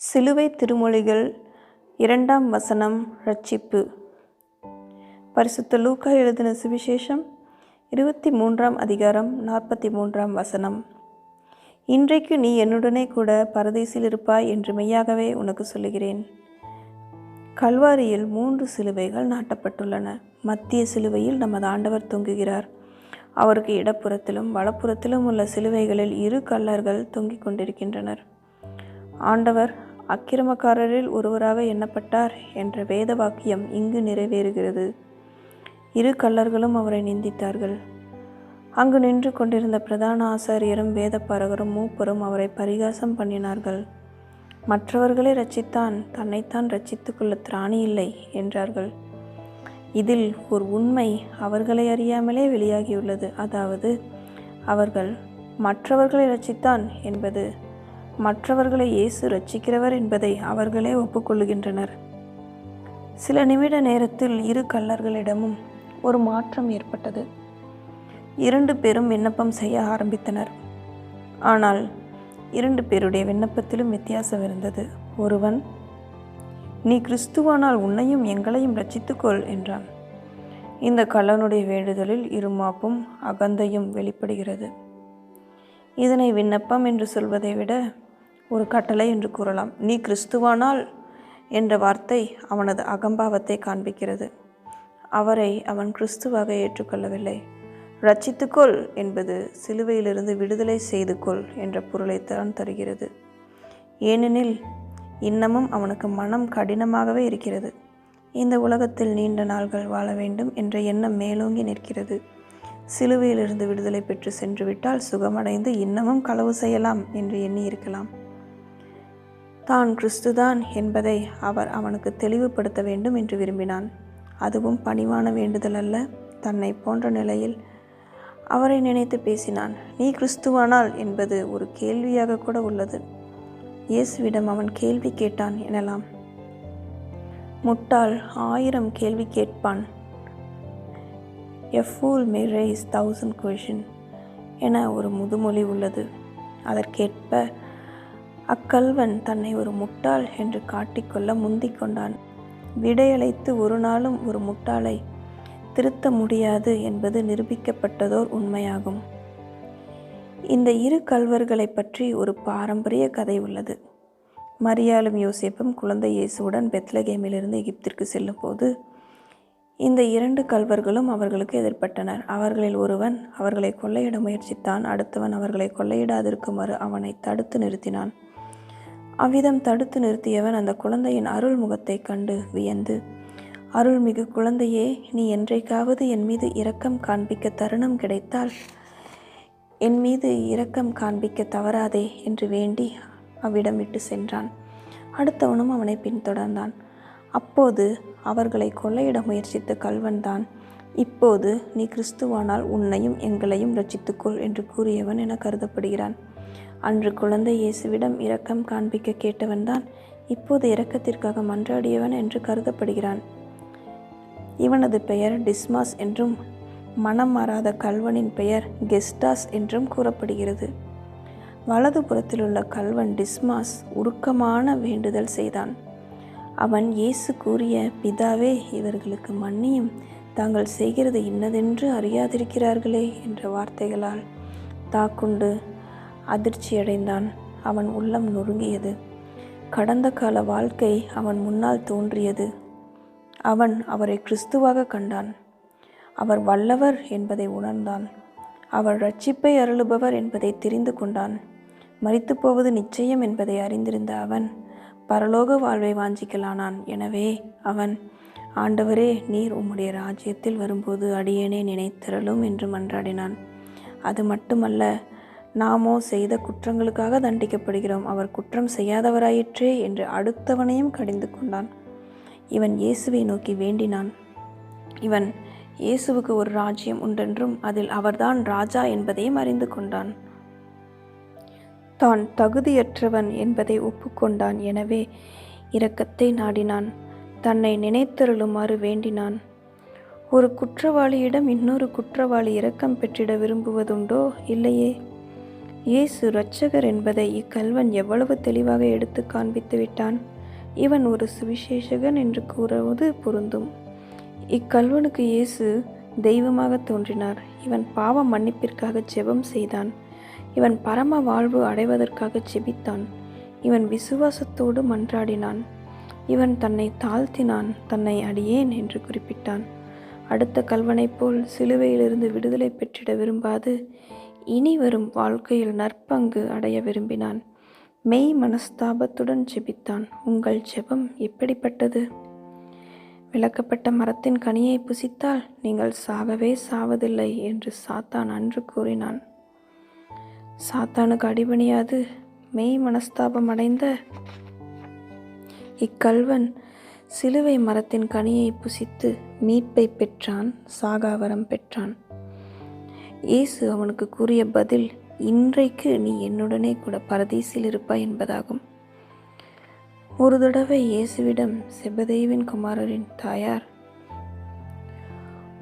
சிலுவை திருமொழிகள் இரண்டாம் வசனம் ரட்சிப்பு. பரிசுத்த லூக்கா எழுதின சுவிசேஷம் இருபத்தி மூன்றாம் அதிகாரம் நாற்பத்தி மூன்றாம் வசனம். இன்றைக்கு நீ என்னுடனே கூட பரதேசில் இருப்பாய் என்று மெய்யாகவே உனக்கு சொல்லுகிறேன். கல்வாரியில் மூன்று சிலுவைகள் நாட்டப்பட்டுள்ளன. மத்திய சிலுவையில் நமது ஆண்டவர் தொங்குகிறார். அவருக்கு இடப்புறத்திலும் வலப்புறத்திலும் உள்ள சிலுவைகளில் இரு கல்லர்கள் தொங்கிக் கொண்டிருக்கின்றனர். ஆண்டவர் அக்கிரமக்காரரில் ஒருவராக எண்ணப்பட்டார் என்ற வேத வாக்கியம் இங்கு நிறைவேறுகிறது. இரு கல்லர்களும் அவரை நிந்தித்தார்கள். அங்கு நின்று கொண்டிருந்த பிரதான ஆசாரியரும் வேதப்பாரகரும் மூப்பரும் அவரை பரிகாசம் பண்ணினார்கள். மற்றவர்களை ரச்சித்தான் தன்னைத்தான் ரச்சித்து கொள்ள திராணி இல்லை என்றார்கள். இதில் ஒரு உண்மை அவர்களை அறியாமலே வெளியாகியுள்ளது. அதாவது அவர்கள் மற்றவர்களை ரச்சித்தான் என்பது மற்றவர்களை இயேசு ரட்சிக்கிறவர் என்பதை அவர்களே ஒப்புக்கொள்கின்றனர் சில நிமிட நேரத்தில் இரு கல்லர்களிடமும் ஒரு மாற்றம் ஏற்பட்டது. இரண்டு பேரும் விண்ணப்பம் செய்ய ஆரம்பித்தனர். ஆனால் இரண்டு பேருடைய விண்ணப்பத்திலும் வித்தியாசம் இருந்தது. ஒருவன் நீ கிறிஸ்துவானால் உன்னையும் எங்களையும் ரட்சித்துக்கொள் என்றான். இந்த கள்ளனுடைய வேண்டுதலில் இருமாப்பும் அகந்தையும் வெளிப்படுகிறது. இதனை விண்ணப்பம் என்று சொல்வதை விட ஒரு கட்டளை என்று கூறலாம். நீ கிறிஸ்துவானால் என்ற வார்த்தை அவனது அகம்பாவத்தை காண்பிக்கிறது. அவரை அவன் கிறிஸ்துவாக ஏற்றுக்கொள்ளவில்லை. ரட்சித்துக்கொள் என்பது சிலுவையிலிருந்து விடுதலை செய்து கொள் என்ற பொருளைத்தான் தருகிறது. ஏனெனில் இன்னமும் அவனுக்கு மனம் கடினமாகவே இருக்கிறது. இந்த உலகத்தில் நீண்ட நாள்கள் வாழ வேண்டும் என்ற எண்ணம் மேலோங்கி நிற்கிறது. சிலுவையிலிருந்து விடுதலை பெற்று சென்றுவிட்டால் சுகமடைந்து இன்னமும் களவு செய்யலாம் என்று எண்ணி இருக்கலாம் தான் கிறிஸ்துதான் என்பதை அவர் அவனுக்கு தெளிவுபடுத்த வேண்டும் என்று விரும்பினான். அதுவும் பணிவான வேண்டுதல் அல்ல. தன்னை போன்ற நிலையில் அவரை நினைத்து பேசினான். நீ கிறிஸ்துவானால்? என்பது ஒரு கேள்வியாக கூட உள்ளது. இயேசுவிடம் அவன் கேள்வி கேட்டான் எனலாம். முட்டாள் ஆயிரம் கேள்வி கேட்பான். A fool may raise thousand question என ஒரு முதுமொழி உள்ளது. அதற்கேற்ப அக்கல்வன் தன்னை ஒரு முட்டாள் என்று காட்டிக்கொள்ள முந்திக் கொண்டான். விடையளித்து ஒரு நாளும் ஒரு முட்டாளை திருத்த முடியாது என்பது நிரூபிக்கப்பட்டதோர் உண்மையாகும். இந்த இரு கல்வர்களை பற்றி ஒரு பாரம்பரிய கதை உள்ளது. மரியாளும் யோசேப்பும் குழந்தை இயேசுவுடன் பெத்லகேமிலிருந்து எகிப்திற்கு செல்லும்போது இந்த இரண்டு கல்வர்களும் அவர்களுக்கு எதிர்பட்டனர். அவர்களில் ஒருவன் அவர்களை கொள்ளையிட முயற்சித்தான் அடுத்தவன் அவர்களை கொள்ளையிடாதிருக்குமாறு அவனை தடுத்து நிறுத்தினான். அவ்விதம் தடுத்து நிறுத்தியவன் அந்த குழந்தையின் அருள் முகத்தை கண்டு வியந்து அருள்மிகு குழந்தையே நீ என்றைக்காவது என் மீது இரக்கம் காண்பிக்க தருணம் கிடைத்தால் என் மீது இரக்கம் காண்பிக்க தவறாதே என்று வேண்டி அவ்விடம் விட்டு சென்றான். அடுத்தவனும் அவனை பின்தொடர்ந்தான். அப்போது அவர்களை கொள்ளையிட முயற்சித்த கல்வன்தான் இப்போது நீ கிறிஸ்துவானால் உன்னையும் எங்களையும் ரட்சித்துக்கொள் என்று கூறியவன் என கருதப்படுகிறான். அன்று குழந்தை இயேசுவிடம் இரக்கம் காண்பிக்க கேட்டவன்தான் இப்போது இரக்கத்திற்காக மன்றாடியவன் என்று கருதப்படுகிறான். இவனது பெயர் டிஸ்மாஸ் என்றும் மனம் மாறாத கல்வனின் பெயர் கெஸ்டாஸ் என்றும் கூறப்படுகிறது. வலது உள்ள கல்வன் டிஸ்மாஸ் உருக்கமான வேண்டுதல் செய்தான். அவன் இயேசு கூறிய பிதாவே இவர்களுக்கு மன்னியும். தாங்கள் செய்கிறது இன்னதென்று அறியாதிருக்கிறார்களே என்ற வார்த்தைகளால் தாக்குண்டு அதிர்ச்சியடைந்தான். அவன் உள்ளம் நொறுங்கியது. கடந்த கால வாழ்க்கை அவன் முன்னால் தோன்றியது. அவன் அவரை கிறிஸ்துவாக கண்டான். அவர் வல்லவர் என்பதை உணர்ந்தான். அவர் ரட்சிப்பை அருளுபவர் என்பதை தெரிந்து கொண்டான். மறித்து போவது நிச்சயம் என்பதை அறிந்திருந்த அவன் பரலோக வாழ்வை வாஞ்சிக்கலானான். எனவே அவன் ஆண்டவரே நீர் உம்முடைய ராஜ்யத்தில் வரும்போது அடியேனே நினைத்திரளும் என்று மன்றாடினான். அது மட்டுமல்ல நாமோ செய்த குற்றங்களுக்காக தண்டிக்கப்படுகிறோம். அவர் குற்றம் செய்யாதவராயிற்றே என்று அடுத்தவனையும் கடிந்து கொண்டான். இவன் இயேசுவை நோக்கி வேண்டினான். இவன் இயேசுவுக்கு ஒரு ராஜ்யம் உண்டென்றும் அதில் அவர்தான் ராஜா என்பதையும் அறிந்து கொண்டான். தான் தகுதியற்றவன் என்பதை ஒப்புக்கொண்டான். எனவே இரக்கத்தை நாடினான். தன்னை நினைத்தருளுமாறு வேண்டினான். ஒரு குற்றவாளியிடம் இன்னொரு குற்றவாளி இரக்கம் பெற்றிட விரும்புவதுண்டோ? இல்லையே. இயேசு இரட்சகர் என்பதை இக்கல்வன் எவ்வளவு தெளிவாக எடுத்து காண்பித்து விட்டான்? இவன் ஒரு சுவிசேஷகன் என்று கூறுவது பொருந்தும். இக்கல்வனுக்கு இயேசு தெய்வமாக தோன்றினார். இவன் பாவ மன்னிப்பிற்காக ஜெபம் செய்தான். இவன் பரம வாழ்வு அடைவதற்காக ஜெபித்தான். இவன் விசுவாசத்தோடு மன்றாடினான். இவன் தன்னை தாழ்த்தினான் தன்னை அடியேன் என்று குறிப்பிட்டான். அடுத்த கல்வனைப் போல் சிலுவையிலிருந்து விடுதலை பெற்றிட விரும்பாது. இனி வரும் வாழ்க்கையில் நற்பங்கு அடைய விரும்பினான். மெய் மனஸ்தாபத்துடன் ஜெபித்தான். உங்கள் ஜெபம் எப்படிப்பட்டது? விளக்கப்பட்ட மரத்தின் கனியை புசித்தால் நீங்கள் சாகவே சாவதில்லை என்று சாத்தான் அன்று கூறினான். சாத்தானுக்கு அடிபணியாது. மெய் மனஸ்தாபம் அடைந்த இக்கல்வன் சிலுவை மரத்தின் கனியை புசித்து மீட்பை பெற்றான் சாகாவரம் பெற்றான். இயேசு அவனுக்கு கூறிய பதில் இன்றைக்கு நீ என்னுடனே கூட பரதீசில் இருப்பாய் என்பதாகும். ஒரு தடவை இயேசுவிடம் செபதேவின் குமாரரின் தாயார்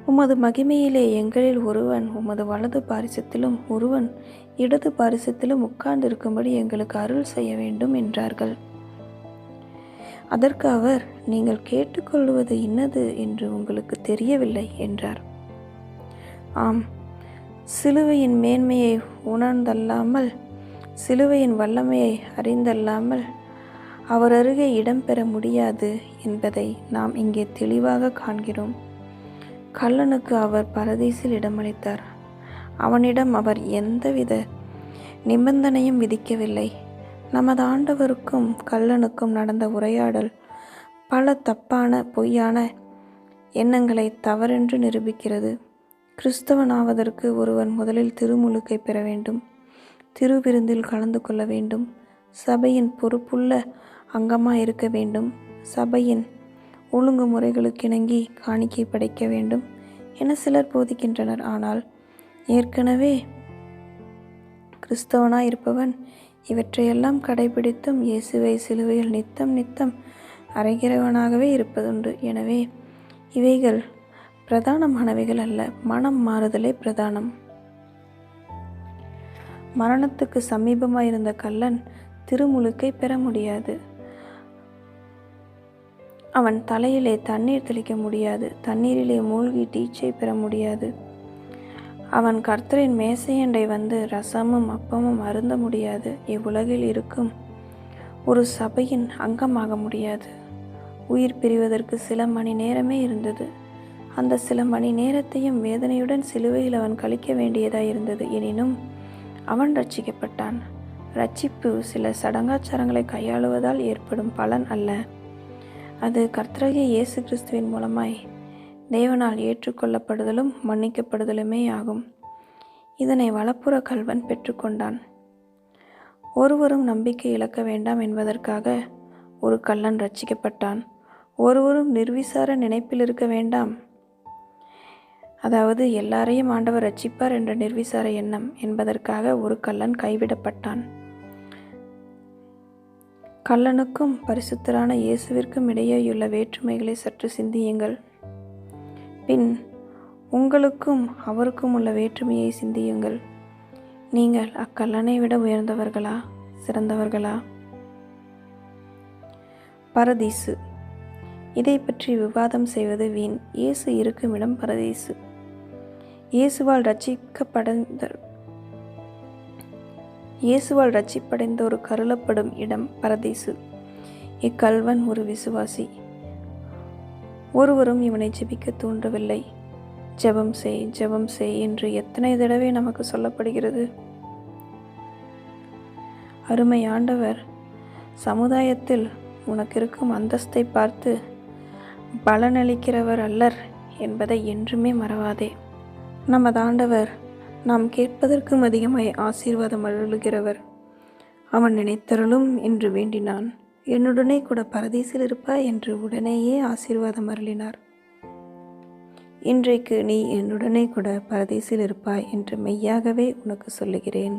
உமது மகிமையிலே எங்களில் ஒருவன் உமது வலது பாரிசத்திலும் ஒருவன் இடது பாரிசத்திலும் உட்கார்ந்திருக்கும்படி எங்களுக்கு அருள் செய்ய வேண்டும் என்றார்கள். அதற்கு அவர் நீங்கள் கேட்டுக்கொள்வது இன்னது என்று உங்களுக்கு தெரியவில்லை என்றார். ஆம் சிலுவையின் மேன்மையை உணர்ந்தல்லாமல் சிலுவையின் வல்லமையை அறிந்தல்லாமல் அவர் அருகே இடம்பெற முடியாது என்பதை நாம் இங்கே தெளிவாக காண்கிறோம். கல்லனுக்கு அவர் பரதீசில் இடமளித்தார். அவனிடம் அவர் எந்தவித நிபந்தனையும் விதிக்கவில்லை. நமது ஆண்டவருக்கும் கல்லனுக்கும் நடந்த உரையாடல் பல தப்பான பொய்யான எண்ணங்களை தவறென்று நிரூபிக்கிறது. கிறிஸ்தவனாவதற்கு ஒருவன் முதலில் திருமுழுக்கை பெற வேண்டும் திருவிருந்தில் கலந்து கொள்ள வேண்டும் சபையின் பொறுப்புள்ள அங்கமாக இருக்க வேண்டும் சபையின் ஒழுங்குமுறைகளுக்கிணங்கி காணிக்கை படைக்க வேண்டும் என சிலர் போதிக்கின்றனர். ஆனால் ஏற்கனவே கிறிஸ்தவனாய் இருப்பவன் இவற்றையெல்லாம் கடைபிடித்தும் இயேசுவை சிலுவையில் நித்தம் நித்தம் அறைகிறவனாகவே இருப்பதுண்டு. எனவே இவைகள் பிரதானமானவைகள் அல்ல மனம் மாறுதலே பிரதானம். மரணத்துக்கு சமீபமாயிருந்த கல்லன் திருமுழுக்கை பெற முடியாது. அவன் தலையிலே தண்ணீர் தெளிக்க முடியாது தண்ணீரிலே மூழ்கி டீச்சை பெற முடியாது. அவன் கர்த்தரின் மேசையண்டை வந்து ரசமும் அப்பமும் அருந்த முடியாது இவ்வுலகில் இருக்கும் ஒரு சபையின் அங்கமாக முடியாது. உயிர் பிரிவதற்கு சில மணி நேரமே இருந்தது. அந்த சில மணி நேரத்தையும் வேதனையுடன் சிலுவையில் அவன் கழிக்க வேண்டியதாக இருந்தது. எனினும் அவன் ரட்சிக்கப்பட்டான். ரட்சிப்பு சில சடங்காச்சாரங்களை கையாளுவதால் ஏற்படும் பலன் அல்ல. அது கர்த்தரகிய இயேசு கிறிஸ்துவின் மூலமாய் தேவனால் ஏற்றுக்கொள்ளப்படுதலும் மன்னிக்கப்படுதலுமே ஆகும். இதனை வலப்புற கல்வன் பெற்றுக்கொண்டான். ஒருவரும் நம்பிக்கை இழக்க வேண்டாம் என்பதற்காக ஒரு கள்ளன் ரட்சிக்கப்பட்டான். ஒருவரும் நிர்விசார நினைப்பில் இருக்க வேண்டாம். அதாவது எல்லாரையும் ஆண்டவர் ரட்சிப்பார் என்ற நிர்விசார எண்ணம் என்பதற்காக ஒரு கல்லன் கைவிடப்பட்டான். கல்லனுக்கும் பரிசுத்தரான இயேசுவிற்கும் இடையேயுள்ள வேற்றுமைகளை சற்று சிந்தியுங்கள். பின் உங்களுக்கும் அவருக்கும் உள்ள வேற்றுமையை சிந்தியுங்கள். நீங்கள் அக்கல்லனை விட உயர்ந்தவர்களா சிறந்தவர்களா? பரதீசு. இதை பற்றி விவாதம் செய்வது வீண். இயேசு இருக்கும் இடம் பரதீசு. இயேசுவால் ரட்சிக்கப்படைந்த இயேசுவால் ரட்சிப்படைந்தோர் கருளப்படும் இடம் பரதேசு. இக்கல்வன் ஒரு விசுவாசி. ஒருவரும் இவனை ஜெபிக்க தூண்டவில்லை. ஜெபம் செய் ஜெபம் செய் என்று எத்தனை தடவை நமக்கு சொல்லப்படுகிறது? அருமை ஆண்டவர் சமுதாயத்தில் உனக்கு இருக்கும் அந்தஸ்தை பார்த்து பலனளிக்கிறவர் அல்லர் என்பதை என்றுமே மறவாதே. நமது ஆண்டவர் நாம் கேட்பதற்கும் அதிகமாய் ஆசீர்வாதம் அருளுகிறவர். அவன் நினைத்தருளும் என்று வேண்டினான். என்னுடனே கூட பரதீசில் இருப்பாய் என்று உடனேயே ஆசீர்வாதம் அருளினார். இன்றைக்கு நீ என்னுடனே கூட பரதீசில் இருப்பாய் என்று மெய்யாகவே உனக்கு சொல்லுகிறேன்.